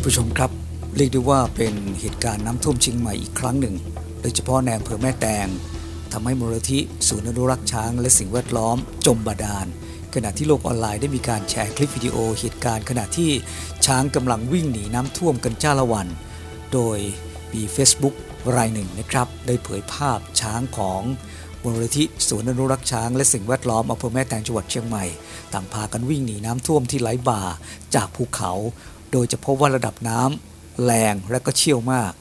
คุณผู้ชมครับ เรียกได้ว่าเป็นเหตุการณ์น้ำท่วมเชียงใหม่อีกครั้งหนึ่ง โดยเฉพาะในอำเภอแม่แตงทำให้มูลนิธิศูนย์อนุรักษ์ช้าง และสิ่งแวดล้อม จมบาดาลขณะที่โลกออนไลน์ได้มีการแชร์คลิปวิดีโอเหตุการณ์ขณะที่ช้างกำลังวิ่งหนีน้ำท่วมกันจ้าละวัน โดยมี Facebook รายหนึ่งนะครับ ได้เผยภาพช้างของ มูลนิธิศูนอนุรักษ์ช้างและสิ่งแวดล้อมอำเภอแม่แตงจังหวัดเชียงใหม่ ต่างพากันวิ่งหนีน้ำท่วมที่ไหลบ่าจากภูเขา โดยจะพบว่าระดับน้ำแรงและก็เชี่ยวมาก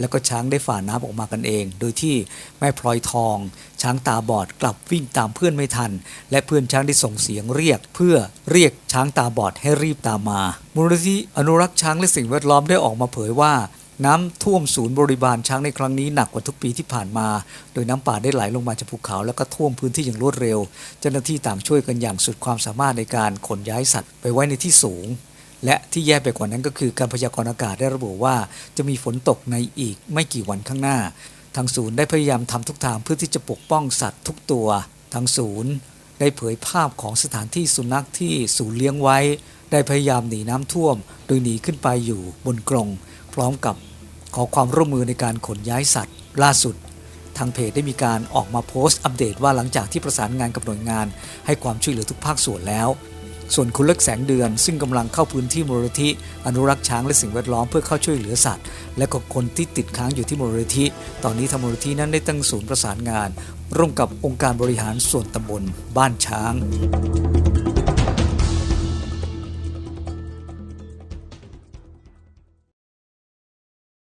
แล้วก็ช้างได้ฝ่าน้ำออกมากันเอง โดยที่แม่พลอยทอง ช้างตาบอดกลับวิ่งตามเพื่อนไม่ทัน และเพื่อนช้างได้ส่งเสียงเรียก เพื่อเรียกช้างตาบอดให้รีบตามมา มูลนิธิอนุรักษ์ช้างและสิ่งแวดล้อมได้ออกมาเผยว่า น้ำท่วมศูนย์บริบาลช้างในครั้งนี้หนักกว่าทุกปีที่ผ่านมา โดยน้ำป่าได้ไหลลงมาจากภูเขา แล้วก็ท่วมพื้นที่อย่างรวดเร็ว เจ้าหน้าที่ต่างช่วยกันอย่างสุดความสามารถในการขนย้ายสัตว์ไปไว้ในที่สูง และที่แย่ไปกว่านั้นก็คือการพยากรณ์อากาศได้ระบุว่า จะมีฝนตกในอีกไม่กี่วันข้างหน้า ทางศูนย์ได้พยายามทำทุกทางเพื่อที่จะปกป้องสัตว์ทุกตัว ทางศูนย์ ได้เผยภาพของสถานที่สุนัขที่ศูนย์เลี้ยงไว้ ได้พยายามหนีน้ำท่วม โดยหนีขึ้นไปอยู่บนกรงพร้อมกับ ขอความร่วมมือในการขนย้ายสัตว์ ล่าสุด ทางเพจได้มีการออกมาโพสต์อัปเดตว่าหลังจากที่ประสานงานกับหน่วยงาน ให้ความช่วยเหลือทุกภาคส่วนแล้ว ส่วนคุณเล็กแสงเดือน ซึ่งกำลังเข้าพื้นที่มูลนิธิอนุรักษ์ช้างและสิ่งแวดล้อมเพื่อเข้าช่วยเหลือสัตว์ และก็คนที่ติดค้างอยู่ที่มูลนิธิตอนนี้ทางมูลนิธินั้นได้ตั้งศูนย์ประสานงาน ร่วมกับองค์การบริหารส่วนตำบลบ้านช้าง